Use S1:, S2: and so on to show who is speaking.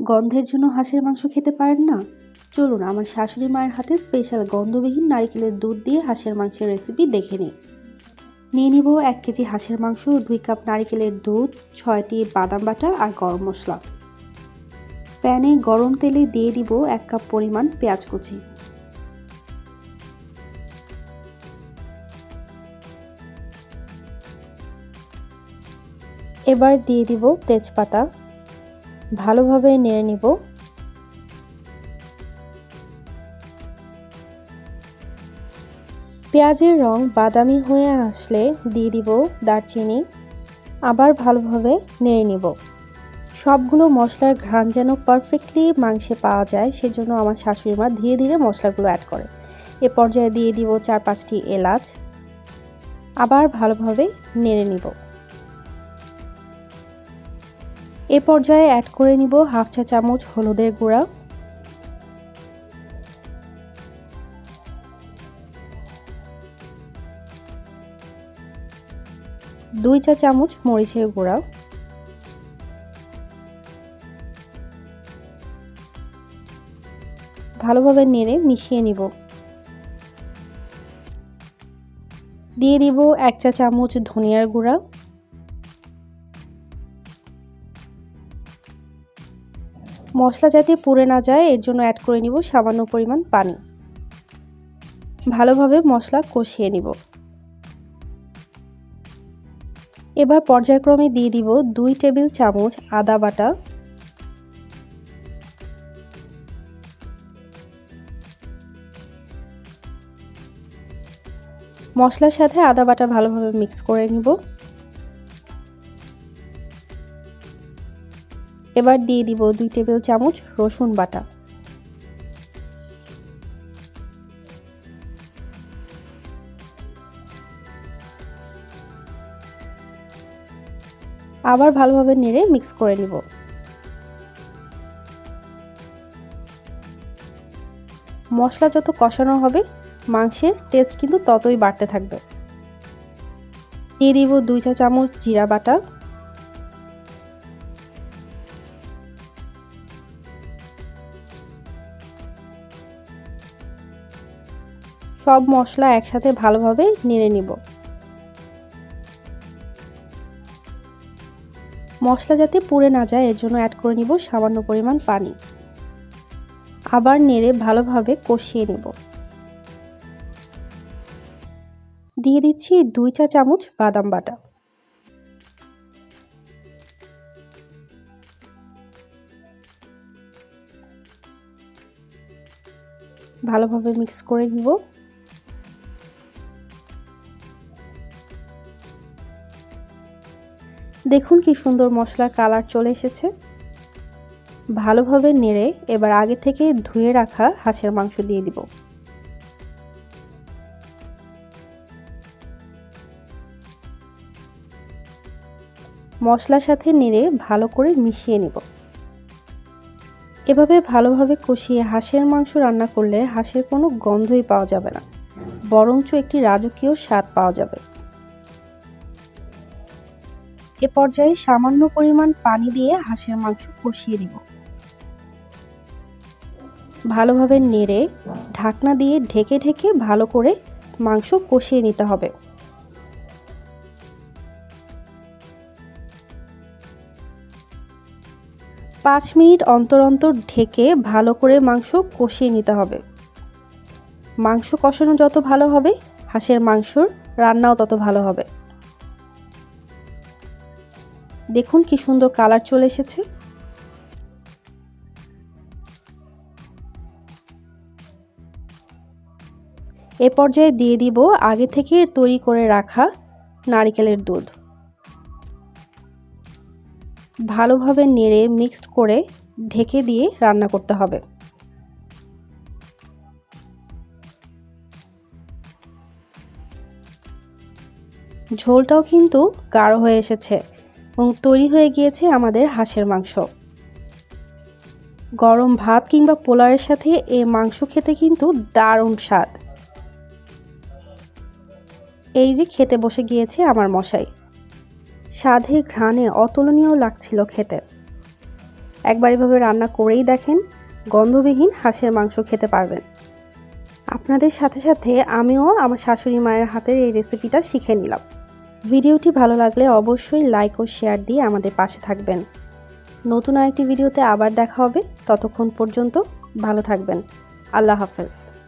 S1: গন্ধের জন্য হাঁসের মাংস খেতে পারেন না? চলুন, আমার শাশুড়ি মায়ের হাতে স্পেশাল গন্ধবিহীন নারিকেলের দুধ দিয়ে হাঁসের মাংসের রেসিপি দেখে নিই। নিয়ে নিব এক কেজি হাঁসের মাংস, দুই কাপ নারিকেলের দুধ, ছয়টি বাদাম বাটা আর গরম মশলা। প্যানে গরম তেলে দিয়ে দিব এক কাপ পরিমাণ পেঁয়াজ কুচি। এবার দিয়ে দিব তেজপাতা ভালোভাবে নেড়ে নিব। পেঁয়াজের রং বাদামি হয়ে আসলে দিয়ে দিব দারচিনি। আবার ভালোভাবে নেড়ে নিব। সবগুলো মশলার ঘ্রাণ যেন পারফেক্টলি মাংসে পাওয়া যায়, সেজন্য আমার শাশুড়ি মা ধীরে ধীরে মশলাগুলো অ্যাড করে। এ পর্যায়ে দিয়ে দিব চার পাঁচটি এলাচ। আবার ভালোভাবে নেড়ে নিব। এ পর্যায়ে অ্যাড করে নিব হাফ চা চামচ হলুদের গুঁড়া। দুই চা চামচ মরিচের গুঁড়া। ভালোভাবে নেড়ে মিশিয়ে নিব। দিয়ে দিব এক চা চামচ ধনিয়ার গুঁড়া। মশলা যাতে পুড়ে না যায়, এর জন্য অ্যাড করে নিব সামান্য পরিমাণ পানি। ভালোভাবে মশলা কষিয়ে নিব। এবার পর্যায়ক্রমে দিয়ে দিব দুই টেবিল চামচ আদা বাটা। মশলার সাথে আদা বাটা ভালোভাবে মিক্স করে নিব। এবার দিয়ে দিব দুই টেবিল চামচ রসুন বাটা। আবার ভালোভাবে নেড়ে মিক্স করে নিব। মশলা যত কষানো হবে, মাংসের টেস্ট কিন্তু ততই বাড়তে থাকবে। দিয়ে দিব দুই চা চামচ জিরা বাটা। সব মশলা একসাথে ভালোভাবে নেড়ে নিব। মশলা যাতে পুড়ে না যায়, এর জন্য অ্যাড করে নিব সামান্য পরিমাণ পানি। আবার নেড়ে ভালোভাবে কষিয়ে নেব। দিয়ে দিচ্ছি দুই চা চামচ বাদাম বাটা। ভালোভাবে মিক্স করে নিব। দেখুন কি সুন্দর মশলার কালার চলে এসেছে। ভালোভাবে নেড়ে এবার আগে থেকে ধুয়ে রাখা হাঁসের মাংস দিয়ে দিব। মশলার সাথে নেড়ে ভালো করে মিশিয়ে নিব। এভাবে ভালোভাবে কষিয়ে হাঁসের মাংস রান্না করলে হাঁসের কোনো গন্ধই পাওয়া যাবে না, বরঞ্চ একটি রাজকীয় স্বাদ পাওয়া যাবে। এ পর্যায়ে সামান্য পরিমাণ পানি দিয়ে হাঁসের মাংস কষিয়ে দিব ভালোভাবে নেড়ে ঢাকনা দিয়ে ঢেকে ঢেকে ভালো করে মাংস কষিয়ে নিতে হবে। পাঁচ মিনিট অন্তর অন্তর ঢেকে ভালো করে মাংস কষিয়ে নিতে হবে। মাংস কষানো যত ভালো হবে, হাঁসের মাংসর রান্নাও তত ভালো হবে। দেখুন কি সুন্দর কালার চলে এসেছে। এ পর্যায়ে দিয়ে দিব আগে থেকে তৈরি করে রাখা নারিকেলের দুধ। ভালোভাবে নেড়ে মিক্সড করে ঢেকে দিয়ে রান্না করতে হবে। ঝোলটাও কিন্তু গাঢ় হয়ে এসেছে। এবং তৈরি হয়ে গিয়েছে আমাদের হাঁসের মাংস। গরম ভাত কিংবা পোলারের সাথে এ মাংস খেতে কিন্তু দারুণ স্বাদ। এই যে খেতে বসে গিয়েছে আমার মশাই। স্বাদে ঘ্রাণে অতুলনীয় লাগছিল খেতে। একবার এভাবে রান্না করেই দেখেন, গন্ধবিহীন হাঁসের মাংস খেতে পারবেন। আপনাদের সাথে সাথে আমিও আমার শাশুড়ি মায়ের হাতের এই রেসিপিটা শিখে নিলাম। ভিডিওটি ভালো লাগলে অবশ্যই লাইক ও শেয়ার দিয়ে আমাদের পাশে থাকবেন। নতুন আরেকটি ভিডিওতে আবার দেখা হবে। ততক্ষণ পর্যন্ত ভালো থাকবেন। আল্লাহ হাফেজ।